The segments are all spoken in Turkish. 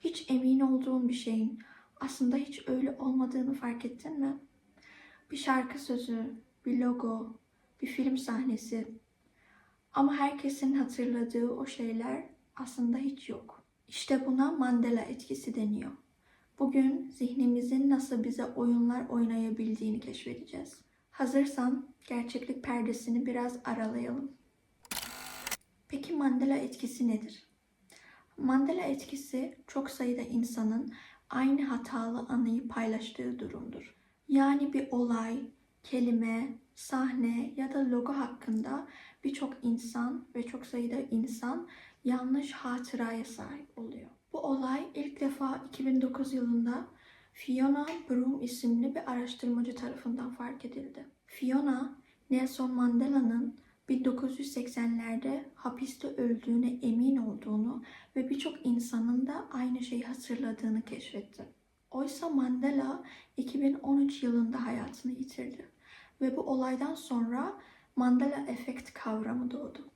Hiç emin olduğun bir şeyin aslında hiç öyle olmadığını fark ettin mi? Bir şarkı sözü, bir logo, bir film sahnesi. Ama herkesin hatırladığı o şeyler aslında hiç yok. İşte buna Mandela etkisi deniyor. Bugün zihnimizin nasıl bize oyunlar oynayabildiğini keşfedeceğiz. Hazırsan gerçeklik perdesini biraz aralayalım. Peki Mandela etkisi nedir? Mandela etkisi çok sayıda insanın aynı hatalı anıyı paylaştığı durumdur. Yani bir olay, kelime, sahne ya da logo hakkında birçok insan ve çok sayıda insan yanlış hatıraya sahip oluyor. Bu olay ilk defa 2009 yılında Fiona Broom isimli bir araştırmacı tarafından fark edildi. Fiona, Nelson Mandela'nın 1980'lerde hapiste öldüğüne emin olduğunu ve birçok insanın da aynı şeyi hatırladığını keşfetti. Oysa Mandela 2013 yılında hayatını yitirdi ve bu olaydan sonra Mandela efekt kavramı doğdu.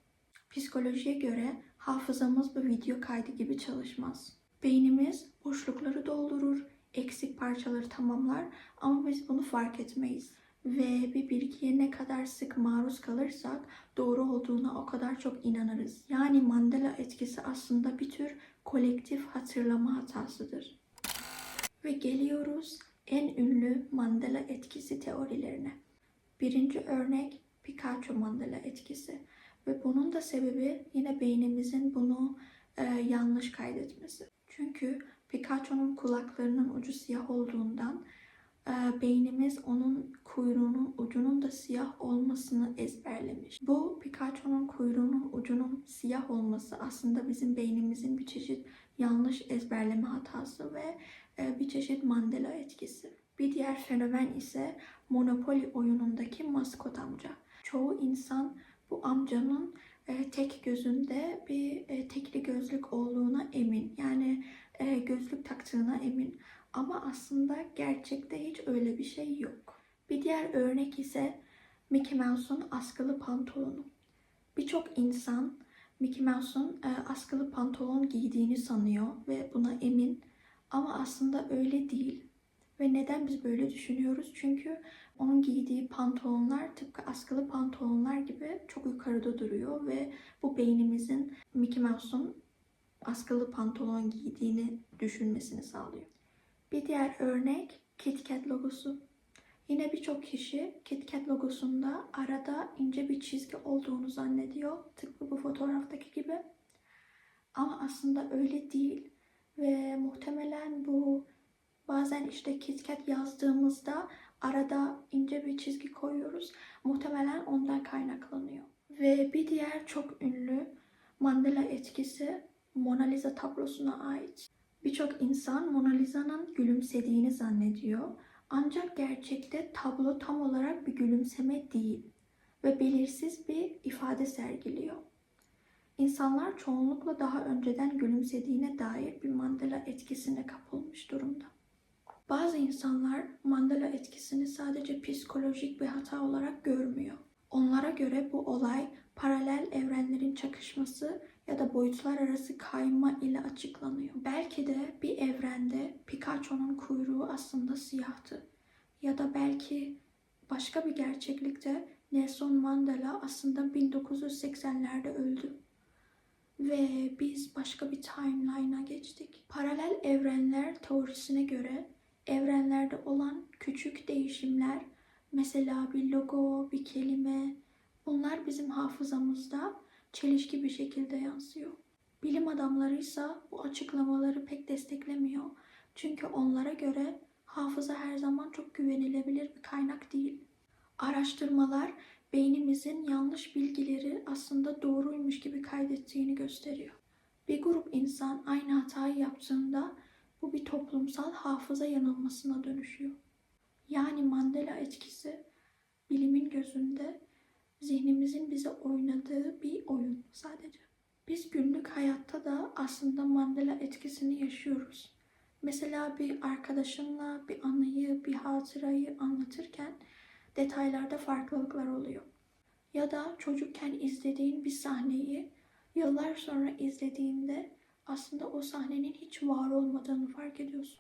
Psikolojiye göre hafızamız bir video kaydı gibi çalışmaz. Beynimiz boşlukları doldurur, eksik parçaları tamamlar ama biz bunu fark etmeyiz. Ve bir bilgiye ne kadar sık maruz kalırsak doğru olduğuna o kadar çok inanırız. Yani Mandela etkisi aslında bir tür kolektif hatırlama hatasıdır. Ve geliyoruz en ünlü Mandela etkisi teorilerine. Birinci örnek Pikachu Mandela etkisi. Ve bunun da sebebi yine beynimizin bunu e, yanlış kaydetmesi. Çünkü Pikachu'nun kulaklarının ucu siyah olduğundan beynimiz onun kuyruğunun ucunun da siyah olmasını ezberlemiş. Bu Pikachu'nun kuyruğunun ucunun siyah olması aslında bizim beynimizin bir çeşit yanlış ezberleme hatası ve e, bir çeşit Mandela etkisi. Bir diğer fenomen ise Monopoly oyunundaki maskot amca. Çoğu insan bu amcanın e, tek gözünde bir e, tekli gözlük olduğuna emin. Yani gözlük taktığına emin. Ama aslında gerçekte hiç öyle bir şey yok. Bir diğer örnek ise Mickey Mouse'un askılı pantolonu. Birçok insan Mickey Mouse'un e, askılı pantolon giydiğini sanıyor ve buna emin. Ama aslında öyle değil. Ve neden biz böyle düşünüyoruz? Çünkü onun giydiği pantolonlar tıpkı askılı pantolonlar gibi çok yukarıda duruyor ve bu beynimizin Mickey Mouse'un askılı pantolon giydiğini düşünmesini sağlıyor. Bir diğer örnek KitKat logosu. Yine birçok kişi KitKat logosunda arada ince bir çizgi olduğunu zannediyor. Tıpkı bu fotoğraftaki gibi. Ama aslında öyle değil. Ve muhtemelen bu bazen işte KitKat yazdığımızda arada ince bir çizgi koyuyoruz. Muhtemelen ondan kaynaklanıyor. Ve bir diğer çok ünlü Mandela etkisi Mona Lisa tablosuna ait. Birçok insan Mona Lisa'nın gülümsediğini zannediyor. Ancak gerçekte tablo tam olarak bir gülümseme değil ve belirsiz bir ifade sergiliyor. İnsanlar çoğunlukla daha önceden gülümsediğine dair bir Mandela etkisine kapılmış durumda. Bazı insanlar Mandela etkisini sadece psikolojik bir hata olarak görmüyor. Onlara göre bu olay paralel evrenlerin çakışması ya da boyutlar arası kayma ile açıklanıyor. Belki de bir evrende Pikachu'nun kuyruğu aslında siyahtı. Ya da belki başka bir gerçeklikte Nelson Mandela aslında 1980'lerde öldü. Ve biz başka bir timeline'a geçtik. Paralel evrenler teorisine göre evrenlerde olan küçük değişimler, mesela bir logo, bir kelime, bunlar bizim hafızamızda çelişki bir şekilde yansıyor. Bilim adamları ise bu açıklamaları pek desteklemiyor. Çünkü onlara göre hafıza her zaman çok güvenilebilir bir kaynak değil. Araştırmalar beynimizin yanlış bilgileri aslında doğruymuş gibi kaydettiğini gösteriyor. Bir grup insan aynı hatayı yaptığında bu bir toplumsal hafıza yanılmasına dönüşüyor. Yani Mandela etkisi bilimin gözünde zihnimizin bize oynadığı bir oyun sadece. Biz günlük hayatta da aslında Mandela etkisini yaşıyoruz. Mesela bir arkadaşınla bir anıyı, bir hatırayı anlatırken detaylarda farklılıklar oluyor. Ya da çocukken izlediğin bir sahneyi yıllar sonra izlediğinde aslında o sahnenin hiç var olmadığını fark ediyorsun.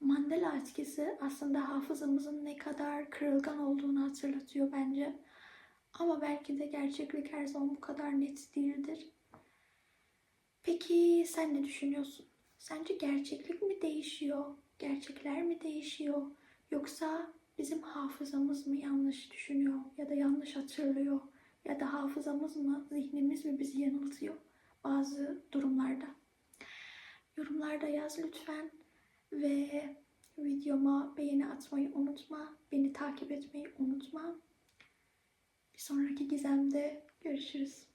Mandela etkisi aslında hafızamızın ne kadar kırılgan olduğunu hatırlatıyor bence. Ama belki de gerçeklik her zaman bu kadar net değildir. Peki sen ne düşünüyorsun? Sence gerçeklik mi değişiyor? Gerçekler mi değişiyor? Yoksa bizim hafızamız mı yanlış düşünüyor ya da yanlış hatırlıyor? Ya da hafızamız mı, zihnimiz mi bizi yanıltıyor bazı durumlarda? Yorumlarda yaz lütfen ve videoma beğeni atmayı unutma. Beni takip etmeyi unutma. Bir sonraki gizemde görüşürüz.